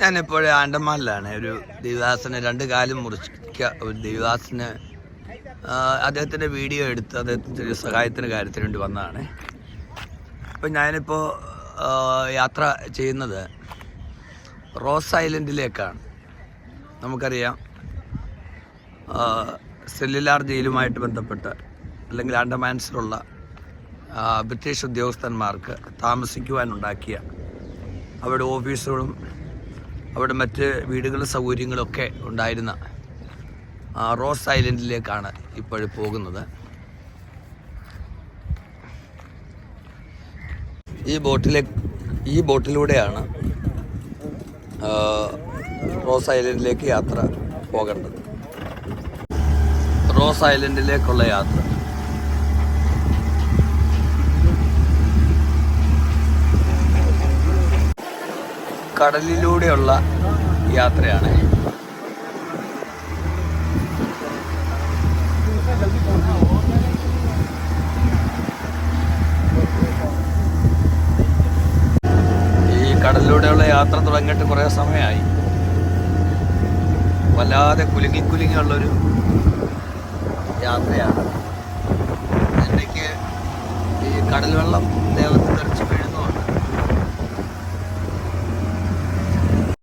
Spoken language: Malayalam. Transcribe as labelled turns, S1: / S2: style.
S1: ഞാനിപ്പോഴും ആൻഡമാനിലാണ് ഒരു ദേവദാസന് രണ്ട് കാലം മുറിക്ക ഒരു ദേവദാസന് അദ്ദേഹത്തിന്റെ വീഡിയോ എടുത്ത് അദ്ദേഹത്തിന്റെ സഹായത്തിന് കാര്യത്തിന് വേണ്ടി വന്നതാണ് അപ്പം ഞാനിപ്പോൾ യാത്ര ചെയ്യുന്നത് റോസ് ഐലൻഡിലേക്കാണ്. നമുക്കറിയാം സെല്ലുലാർ ജയിലുമായിട്ട് ബന്ധപ്പെട്ട് അല്ലെങ്കിൽ ആൻഡമാൻസിലുള്ള ബ്രിട്ടീഷ് ഉദ്യോഗസ്ഥന്മാർക്ക് താമസിക്കുവാനുണ്ടാക്കിയ അവരുടെ ഓഫീസുകളും അവിടെ മറ്റ് വീടുകളും സൗകര്യങ്ങളൊക്കെ ഉണ്ടായിരുന്ന റോസ് ഐലൻഡിലേക്കാണ് ഇപ്പോഴും പോകുന്നത്. ഈ ബോട്ടിലെ ഈ ബോട്ടിലൂടെയാണ് റോസ് ഐലൻഡിലേക്ക് യാത്ര പോകേണ്ടത്. റോസ് ഐലൻഡിലേക്കുള്ള യാത്ര. കടലിലൂടെയുള്ള യാത്രയാണ്. ഈ കടലിലൂടെയുള്ള യാത്ര തുടങ്ങിയിട്ട് കുറേ സമയമായി. വല്ലാതെ കുലുങ്ങി കുലുങ്ങിയുള്ളൊരു യാത്രയാണ്. എനിക്ക് ഈ കടൽ വെള്ളം